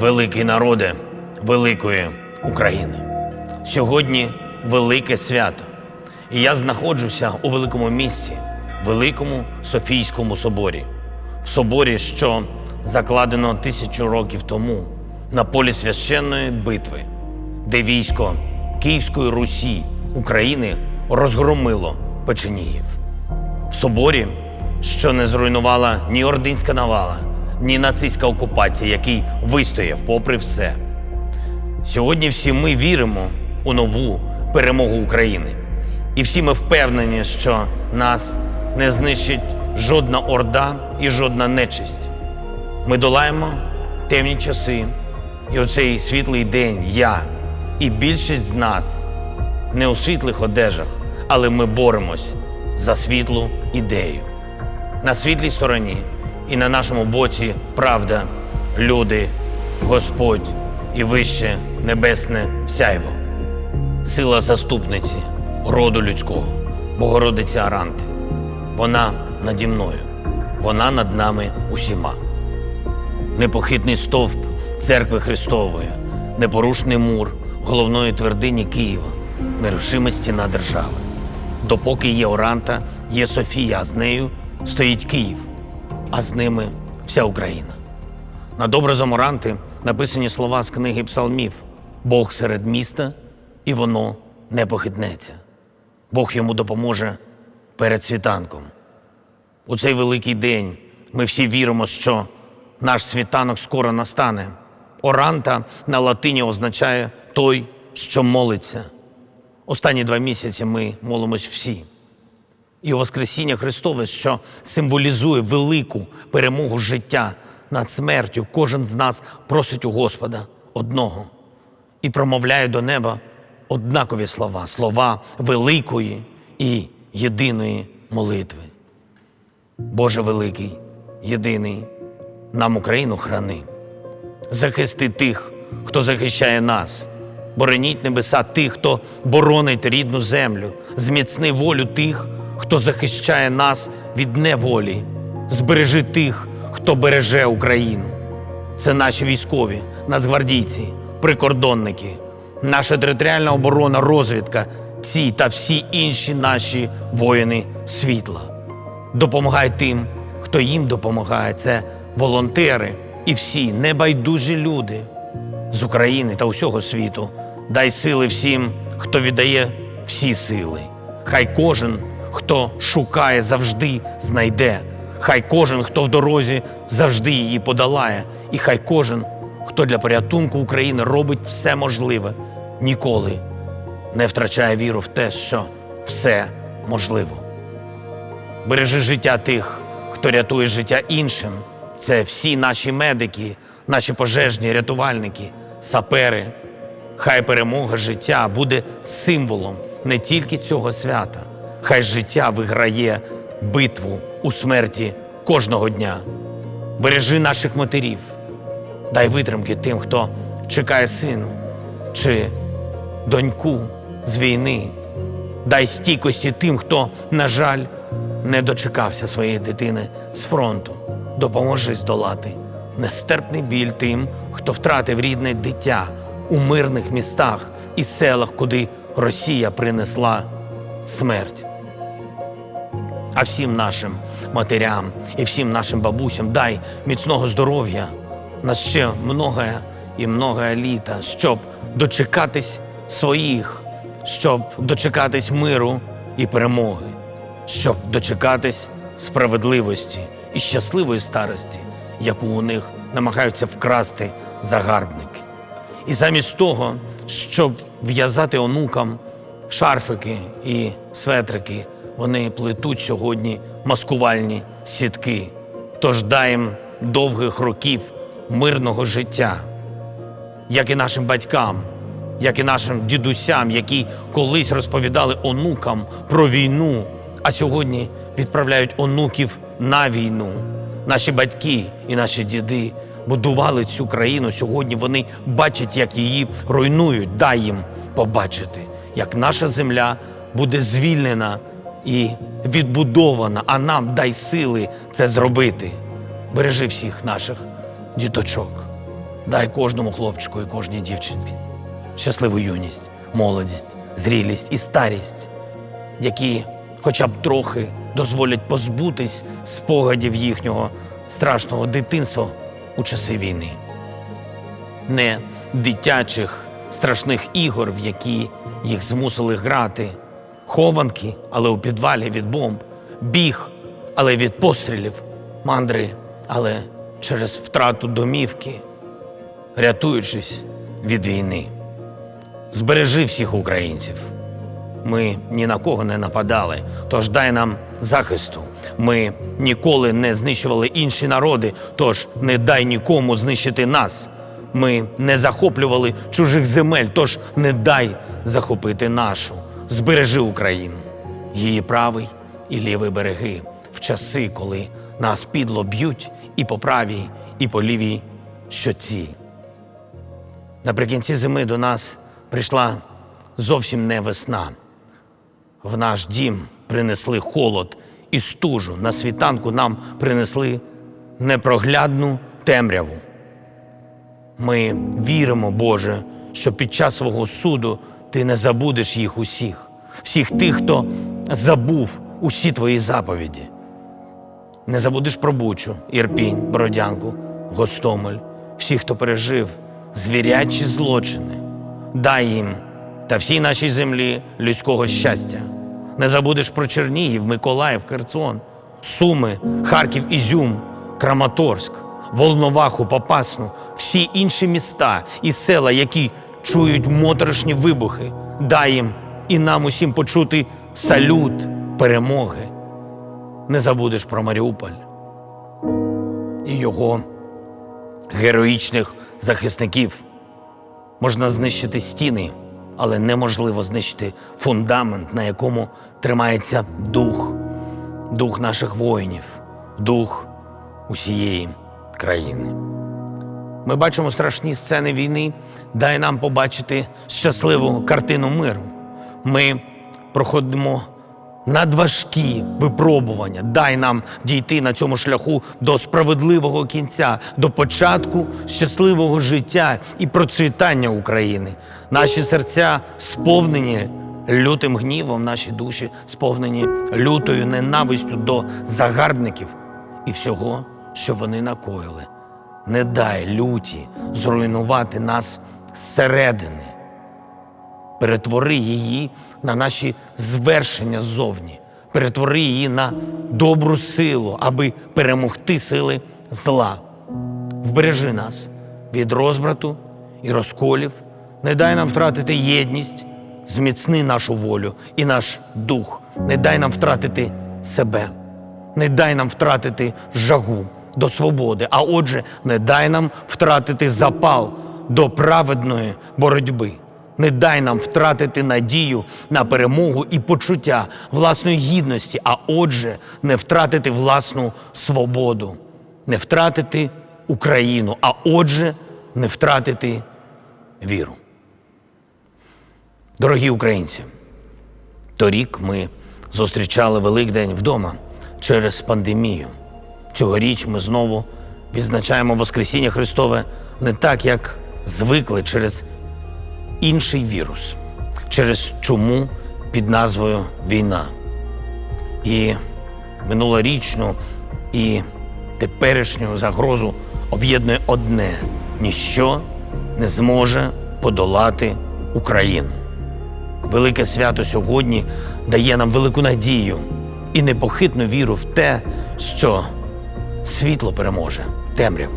великий народе великої України. Сьогодні велике свято. І я знаходжуся у великому місці, великому Софійському соборі, в соборі, що закладено тисячу років тому на полі священної битви, де військо Київської Русі України розгромило Печеніїв. В соборі, що не зруйнувала ні ординська навала, ні нацистська окупація, який вистояв попри все. Сьогодні всі ми віримо у нову перемогу України. І всі ми впевнені, що нас не знищить жодна орда і жодна нечисть. Ми долаємо темні часи, і оцей світлий день я і більшість з нас не у світлих одежах, але ми боремось за світлу ідею. На світлій стороні і на нашому боці правда, люди, Господь і вище небесне сяйво. Сила заступниці роду людського, Богородиця Аранти. Вона наді мною, вона над нами усіма. Непохитний стовп церкви Христової, непорушний мур головної твердині Києва, нерушима стіна держави. Допоки є Оранта, є Софія, а з нею стоїть Київ, а з ними вся Україна. Над образом Оранти написані слова з книги Псалмів: Бог серед міста, і воно не похитнеться. Бог йому допоможе перед світанком. У цей великий день ми всі віримо, що наш світанок скоро настане. Оранта на латині означає той, що молиться. Останні два місяці ми молимось всі. І Воскресіння Христове, що символізує велику перемогу життя над смертю, кожен з нас просить у Господа одного і промовляє до неба однакові слова, слова великої і єдиної молитви. Боже великий, єдиний, нам Україну храни. Захисти тих, хто захищає нас. Бороніть небеса тих, хто боронить рідну землю, зміцни волю тих, хто захищає нас від неволі. Збережи тих, хто береже Україну. Це наші військові, нацгвардійці, прикордонники, наша територіальна оборона, розвідка, ці та всі інші наші воїни світла. Допомагай тим, хто їм допомагає. Це волонтери і всі небайдужі люди з України та усього світу. Дай сили всім, хто віддає всі сили. Хай кожен, хто шукає, завжди знайде. Хай кожен, хто в дорозі, завжди її подолає. І хай кожен, хто для порятунку України робить все можливе, ніколи не втрачає віру в те, що все можливо. Бережи життя тих, хто рятує життя іншим. Це всі наші медики, наші пожежні рятувальники, сапери. Хай перемога життя буде символом не тільки цього свята, хай життя виграє битву у смерті кожного дня. Бережи наших матерів, дай витримки тим, хто чекає сину чи доньку з війни. Дай стійкості тим, хто, на жаль, не дочекався своєї дитини з фронту. Допоможи здолати нестерпний біль тим, хто втратив рідне дитя у мирних містах і селах, куди Росія принесла смерть. А всім нашим матерям і всім нашим бабусям дай міцного здоров'я на ще многое і многое літа, щоб дочекатись своїх, щоб дочекатись миру і перемоги, щоб дочекатись справедливості і щасливої старості, яку у них намагаються вкрасти загарбники. І замість того, щоб в'язати онукам шарфики і светрики, вони плетуть сьогодні маскувальні сітки. Тож дай їм довгих років мирного життя, як і нашим батькам, як і нашим дідусям, які колись розповідали онукам про війну, а сьогодні відправляють онуків на війну. Наші батьки і наші діди будували цю країну. Сьогодні вони бачать, як її руйнують. Дай їм побачити, як наша земля буде звільнена і відбудована, а нам дай сили це зробити. Бережи всіх наших діточок, дай кожному хлопчику і кожній дівчинці щасливу юність, молодість, зрілість і старість, які хоча б трохи дозволять позбутись спогадів їхнього страшного дитинства у часи війни. Не дитячих страшних ігор, в які їх змусили грати, хованки, але у підвалі від бомб, біг, але від пострілів, мандри, але через втрату домівки, рятуючись від війни. Збережи всіх українців. Ми ні на кого не нападали, тож дай нам захисту. Ми ніколи не знищували інші народи, тож не дай нікому знищити нас. Ми не захоплювали чужих земель, тож не дай захопити нашу. Збережи Україну, її правий і лівий береги в часи, коли нас підло б'ють і по правій, і по лівій щоці. Наприкінці зими до нас прийшла зовсім не весна. В наш дім принесли холод і стужу. На світанку нам принесли непроглядну темряву. Ми віримо, Боже, що під час свого суду ти не забудеш їх усіх, всіх тих, хто забув усі твої заповіді. Не забудеш про Бучу, Ірпінь, Бородянку, Гостомель, всіх, хто пережив звірячі злочини. Дай їм та всій нашій землі людського щастя. Не забудеш про Чернігів, Миколаїв, Херсон, Суми, Харків, Ізюм, Краматорськ, Волноваху, Попасну, всі інші міста і села, які чують моторошні вибухи. Дай їм і нам усім почути салют перемоги. Не забудеш про Маріуполь і його героїчних захисників. Можна знищити стіни, але неможливо знищити фундамент, на якому тримається дух, дух наших воїнів, дух усієї країни. Ми бачимо страшні сцени війни. Дай нам побачити щасливу картину миру. Ми проходимо надважкі випробування. Дай нам дійти на цьому шляху до справедливого кінця, до початку щасливого життя і процвітання України. Наші серця сповнені лютим гнівом, наші душі сповнені лютою ненавистю до загарбників і всього, що вони накоїли. Не дай люті зруйнувати нас зсередини. Перетвори її на наші звершення ззовні, перетвори її на добру силу, аби перемогти сили зла. Вбережи нас від розбрату і розколів, не дай нам втратити єдність, зміцни нашу волю і наш дух, не дай нам втратити себе, не дай нам втратити жагу до свободи, а отже, не дай нам втратити запал до праведної боротьби. Не дай нам втратити надію на перемогу і почуття власної гідності, а отже, не втратити власну свободу, не втратити Україну, а отже, не втратити віру. Дорогі українці, торік ми зустрічали Великдень вдома через пандемію. Цьогоріч ми знову відзначаємо Воскресіння Христове не так, як звикли через інший вірус через чуму під назвою Війна. І минулорічну і теперішню загрозу об'єднує одне: ніщо не зможе подолати Україну. Велике свято сьогодні дає нам велику надію і непохитну віру в те, що світло переможе темряву,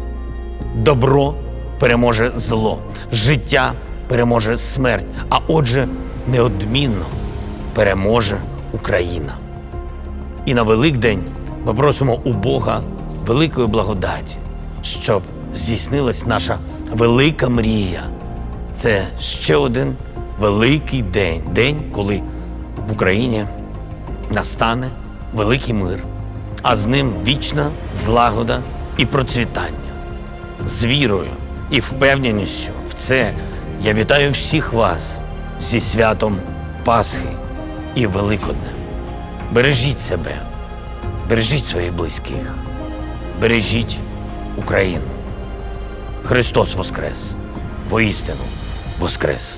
добро переможе зло, життя переможе смерть, а отже, неодмінно переможе Україна. І на Великдень ми просимо у Бога великої благодаті, щоб здійснилась наша велика мрія. Це ще один великий день, день, коли в Україні настане великий мир, а з ним вічна злагода і процвітання. З вірою і впевненістю в це я вітаю всіх вас зі святом Пасхи і Великодня. Бережіть себе, бережіть своїх близьких, бережіть Україну. Христос Воскрес! Воістину Воскрес!